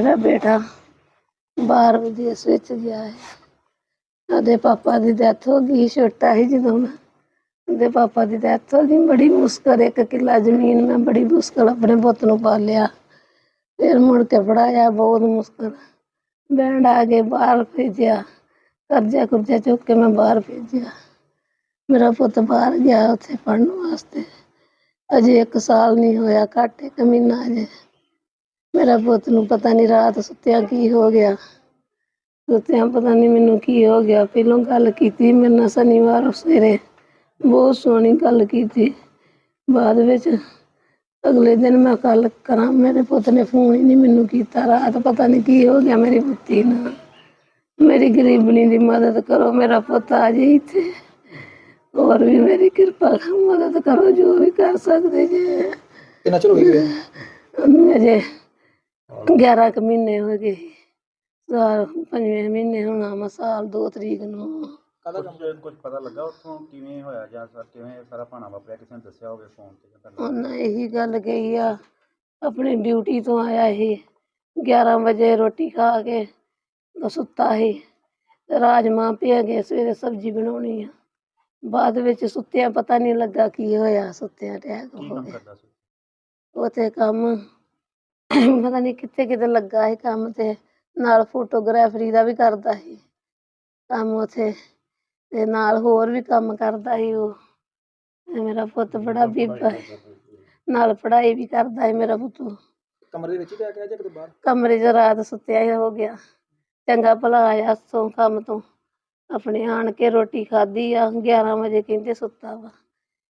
ਮੇਰਾ ਬੇਟਾ ਬਾਹਰ ਵਿਦੇਸ਼ ਵਿੱਚ ਗਿਆ ਹੈ। ਉਹਦੇ ਪਾਪਾ ਦੀ ਡੈਥ ਹੋ ਗਈ, ਛੋਟਾ ਸੀ ਜਦੋਂ ਮੈਂ ਉਹਦੇ ਪਾਪਾ ਦੀ ਡੈਥ ਹੋ ਗਈ। ਬੜੀ ਮੁਸ਼ਕਲ, ਇੱਕ ਕਿੱਲਾ ਜ਼ਮੀਨ ਮੈਂ ਬੜੀ ਮੁਸ਼ਕਲ ਆਪਣੇ ਪੁੱਤ ਨੂੰ ਪਾਲਿਆ। ਫਿਰ ਮੁੜ ਕੇ ਪੜਾਇਆ ਬਹੁਤ ਮੁਸ਼ਕਲ। ਬੈਂਡ ਆ ਕੇ ਬਾਹਰ ਭੇਜਿਆ, ਕਰਜ਼ਾ ਕੁਰਜ਼ਾ ਚੁੱਕ ਕੇ ਮੈਂ ਬਾਹਰ ਭੇਜਿਆ। ਮੇਰਾ ਪੁੱਤ ਬਾਹਰ ਗਿਆ ਉੱਥੇ ਪੜਨ ਵਾਸਤੇ। ਅਜੇ 1 ਸਾਲ ਨਹੀਂ ਹੋਇਆ, ਘੱਟ ਇੱਕ ਮਹੀਨਾ ਅਜੇ। ਮੇਰਾ ਪੁੱਤ ਨੂੰ ਪਤਾ ਨਹੀਂ ਰਾਤ ਸੁੱਤਿਆਂ ਕੀ ਹੋ ਗਿਆ। ਸੁੱਤਿਆਂ ਪਤਾ ਨਹੀਂ ਮੈਨੂੰ ਕੀ ਹੋ ਗਿਆ। ਪਹਿਲੋਂ ਗੱਲ ਕੀਤੀ ਮੇਰੇ ਨਾਲ ਸ਼ਨੀਵਾਰ ਸਵੇਰੇ। ਬਹੁਤ ਸੋਹਣੀ ਗੱਲ ਕੀਤੀ। ਬਾਅਦ ਵਿੱਚ ਅਗਲੇ ਦਿਨ ਮੈਂ ਕੱਲ ਕਰਾਂ। ਮੇਰੇ ਪੁੱਤ ਨੇ ਫੋਨ ਹੀ ਨਹੀਂ ਮੈਨੂੰ ਕੀਤਾ। ਰਾਤ ਪਤਾ ਨਹੀਂ ਕੀ ਹੋ ਗਿਆ ਮੇਰੀ ਪੁੱਤੀ ਨਾਲ। ਮੇਰੀ ਗਰੀਬਣੀ ਦੀ ਮਦਦ ਕਰੋ। ਮੇਰਾ ਪੁੱਤ ਆ ਜੇ ਇੱਥੇ। ਹੋਰ ਵੀ ਮੇਰੀ ਕਿਰਪਾ ਕਰੋ ਮਦਦ ਕਰੋ। ਜੋ ਵੀ ਕਰ ਸਕਦੇ ਜੇ। ਕਿੰਨਾ ਚਿਰ ਹੋ ਗਿਆ? ਅਜੇ 11 ਕੁ ਮਹੀਨੇ ਹੋ ਗਏ ਸਾਲ ਪੰਜਵੇਂ ਮਹੀਨੇ ਹੋਣਾ ਵਾ ਸਾਲ 2 ਤਰੀਕ ਨੂੰ। ਕੰਮ ਕੁਝ ਕੁਝ ਪਤਾ ਲੱਗਾ ਉੱਥੋਂ ਕਿਵੇਂ ਹੋਇਆ ਜਾਂ ਸਰ ਕਿਵੇਂ ਸਾਰਾ ਭਾਣਾ ਵਾਪਰਿਆ? ਕਿਸੇ ਨੇ ਦੱਸਿਆ ਹੋਵੇ ਫੋਨ ਤੇ ਜਾਂ ਤੁਹਾਨੂੰ ਉਹਨਾਂ ਇਹੀ ਗੱਲ ਕਹੀ ਆ ਆਪਣੀ ਡਿਊਟੀ ਤੋਂ ਆਇਆ ਇਹ 11 ਵਜੇ ਰੋਟੀ ਖਾ ਕੇ ਉਹ ਸੁੱਤਾ ਸੀ। ਤੇ ਰਾਜਮਾਂ ਪਿਆ ਗਏ ਸਵੇਰੇ ਸਬਜ਼ੀ ਬਣਾਉਣੀ ਆ। ਬਾਅਦ ਵਿੱਚ ਸੁੱਤਿਆਂ ਪਤਾ ਨਹੀਂ ਲੱਗਾ ਕੀ ਹੋਇਆ ਸੁੱਤਿਆਂ ਅਟੈਕ ਕੀ ਹੋ ਕੰਮ ਗਿਆ। ਕਰਦਾ ਸੀ? ਉਥੇ ਕੰਮ ਪਤਾ ਨਹੀਂ ਕਿੱਥੇ ਕਿਤੇ ਲੱਗਾ ਸੀ ਕੰਮ ਤੇ ਨਾਲ ਫੋਟੋਗ੍ਰਾਫਰੀ ਦਾ ਵੀ ਕਰਦਾ ਸੀ ਕੰਮ ਉਥੇ ਤੇ ਨਾਲ ਹੋਰ ਵੀ ਕੰਮ ਕਰਦਾ ਸੀ ਉਹ। ਤੇ ਮੇਰਾ ਪੁੱਤ ਬੜਾ ਬੀਬਾ ਹੈ ਨਾਲ ਪੜ੍ਹਾਈ ਵੀ ਕਰਦਾ ਹੈ ਮੇਰਾ ਪੁੱਤ। ਕਮਰੇ ਦੇ ਵਿੱਚ ਹੀ ਪਿਆ ਗਿਆ ਜਾਂ ਕਿਤੇ ਬਾਹਰ? ਕਮਰੇ 'ਚ ਰਾਤ ਸੁੱਤਿਆ ਹੀ ਹੋ ਗਿਆ। ਚੰਗਾ ਭਲਾ ਆਇਆ ਸੋਂ ਕੰਮ ਤੋਂ। ਆਪਣੇ ਆਣ ਕੇ ਰੋਟੀ ਖਾਧੀ ਆ 11 ਵਜੇ ਕਹਿੰਦੇ ਸੁੱਤਾ ਵਾ।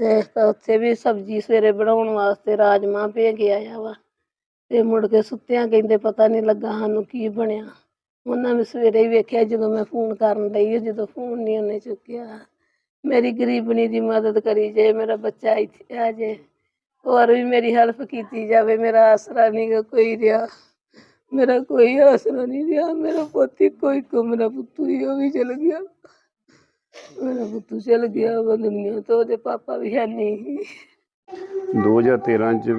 ਤੇ ਉੱਥੇ ਵੀ ਸਬਜ਼ੀ ਸਵੇਰੇ ਬਣਾਉਣ ਵਾਸਤੇ ਰਾਜਮਾ ਭੇ ਆਇਆ ਵਾ। ਤੇ ਮੁੜ ਕੇ ਸੁੱਤਿਆਂ ਕਹਿੰਦੇ ਪਤਾ ਨਹੀਂ ਲੱਗਾ ਸਾਨੂੰ ਕੀ ਬਣਿਆ। ਉਹਨਾਂ ਵੀ ਸਵੇਰੇ ਹੀ ਵੇਖਿਆ ਜਦੋਂ ਮੈਂ ਫੋਨ ਕਰਨ ਲਈ, ਜਦੋਂ ਫੋਨ ਨਹੀਂ ਉਹਨੇ ਚੁੱਕਿਆ। ਮੇਰੀ ਗਰੀਬਣੀ ਦੀ ਮਦਦ ਕਰੀ ਜੇ, ਮੇਰਾ ਬੱਚਾ ਇੱਥੇ ਆ ਜੇ। ਹੋਰ ਵੀ ਮੇਰੀ ਹੈਲਪ ਕੀਤੀ ਜਾਵੇ, ਮੇਰਾ ਆਸਰਾ ਨਹੀਂ ਕੋਈ ਰਿਹਾ। ਮੇਰਾ ਕੋਈ ਆਸਰਾ ਨਹੀਂ ਰਿਹਾ, ਮੇਰਾ ਪੋਤੀ ਕੋਈ ਕੋ ਮੇਰਾ ਪੁੱਤੂ ਹੀ ਉਹ ਵੀ ਚਲ ਗਿਆ। ਮੇਰਾ ਪੁੱਤੂ ਚਲ ਗਿਆ ਵਾ ਦੁਨੀਆ ਤੋਂ, ਉਹਦੇ ਪਾਪਾ ਵੀ ਹੈ ਨਹੀਂ। 2013 ਚ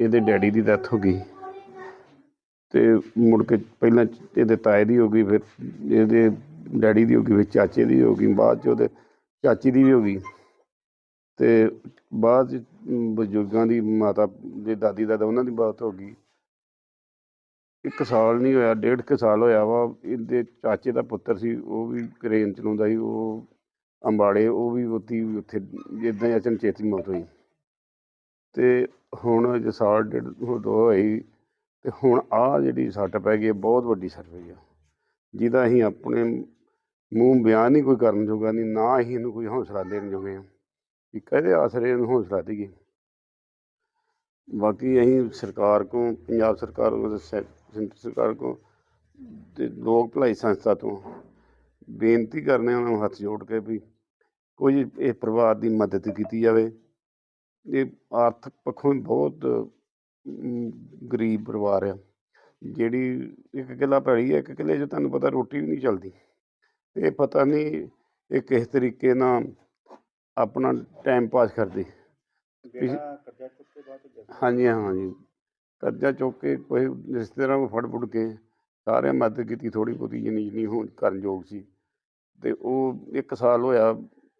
ਇਹਦੇ ਡੈਡੀ ਦੀ ਡੈਥ ਹੋ ਗਈ। ਤੇ ਮੁੜ ਕੇ ਪਹਿਲਾਂ ਇਹਦੇ ਤਾਏ ਦੀ ਹੋ ਗਈ, ਫਿਰ ਇਹਦੇ ਡੈਡੀ ਦੀ ਹੋ ਗਈ, ਫਿਰ ਚਾਚੇ ਦੀ ਹੋ ਗਈ, ਬਾਅਦ ਚ ਉਹਦੇ ਚਾਚੀ ਦੀ ਵੀ ਹੋ ਗਈ। ਤੇ ਬਾਅਦ ਚ ਬਜ਼ੁਰਗਾਂ ਦੀ ਮਾਤਾ ਦੇ ਦਾਦੀ ਦਾਦਾ ਉਹਨਾਂ ਦੀ ਬਾਤ ਹੋ ਗਈ। ਇੱਕ ਸਾਲ ਨਹੀਂ ਹੋਇਆ, ਡੇਢ ਕੁ ਸਾਲ ਹੋਇਆ ਵਾ, ਇਹਦੇ ਚਾਚੇ ਦਾ ਪੁੱਤਰ ਸੀ, ਉਹ ਵੀ ਕਰੇਨ ਚਲਾਉਂਦਾ ਸੀ, ਉਹ ਅੰਬਾਲੇ, ਉਹ ਵੀ ਉੱਥੇ ਉੱਥੇ ਜਿੱਦਾਂ ਹੀ ਅਚਨਚੇਤੀ ਮੌਤ ਹੋਈ। ਤੇ ਹੁਣ ਜੇ ਸਾਲ ਡੇਢ ਦੋ ਹੋਈ ਤੇ ਹੁਣ ਆ ਜਿਹੜੀ ਸੱਟ ਪੈ ਗਈ ਬਹੁਤ ਵੱਡੀ ਸੱਟ ਪਈ ਆ। ਜਿਹਦਾ ਅਸੀਂ ਆਪਣੇ ਮੂੰਹ ਬਿਆਨ ਨਹੀਂ ਕੋਈ ਕਰਨ ਜੋਗਾ ਨਹੀਂ, ਨਾ ਅਸੀਂ ਇਹਨੂੰ ਕੋਈ ਹੌਸਲਾ ਦੇਣ ਜੋਗੇ ਆ ਕਿ ਕਹਦੇ ਆਸਰੇ ਇਹਨੂੰ ਹੌਸਲਾ ਦੇਈਏ ਬਾਕੀ ਅਸੀਂ ਸਰਕਾਰ ਕੋ ਪੰਜਾਬ ਸਰਕਾਰ ਕੋ ਸੈਂਟਰ ਸਰਕਾਰ ਕੋ ਤੇ ਲੋਕ ਭਲਾਈ ਸੰਸਥਾ ਤੋਂ ਬੇਨਤੀ ਕਰਨੇ ਉਹਨਾਂ ਨੂੰ ਹੱਥ ਜੋੜ ਕੇ ਵੀ ਕੋਈ ਇਹ ਪਰਿਵਾਰ ਦੀ ਮਦਦ ਕੀਤੀ ਜਾਵੇ। ਇਹ ਆਰਥਿਕ ਪੱਖੋਂ ਵੀ ਬਹੁਤ ਗਰੀਬ ਪਰਿਵਾਰ ਆ। ਜਿਹੜੀ ਇੱਕ ਕਿੱਲਾ ਪੈਲੀ ਹੈ ਇੱਕ ਕਿੱਲੇ 'ਚ ਤੁਹਾਨੂੰ ਪਤਾ ਰੋਟੀ ਵੀ ਨਹੀਂ ਚੱਲਦੀ। ਇਹ ਪਤਾ ਨਹੀਂ ਇਹ ਕਿਸ ਤਰੀਕੇ ਨਾਲ ਆਪਣਾ ਟਾਈਮ ਪਾਸ ਕਰਦੇ। ਹਾਂਜੀ ਹਾਂਜੀ। ਕਰਜ਼ਾ ਚੁੱਕ ਕੇ ਕੋਈ ਰਿਸ਼ਤੇਦਾਰਾਂ ਨੂੰ ਫੜ ਫੁੜ ਕੇ ਸਾਰਿਆਂ ਮਦਦ ਕੀਤੀ ਥੋੜੀ ਬਹੁਤੀ ਜਿੰਨੀ ਜਿੰਨੀ ਹੋਣ ਕਰਨ ਯੋਗ ਸੀ। ਤੇ ਉਹ ਇੱਕ ਸਾਲ ਹੋਇਆ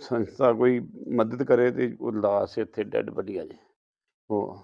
ਸੰਸਥਾ ਕੋਈ ਮਦਦ ਕਰੇ ਤੇ ਉਹ ਲਾਸ਼ ਇੱਥੇ ਡੈੱਡ ਵੱਡੀ ਆ ਜੇ ਉਹ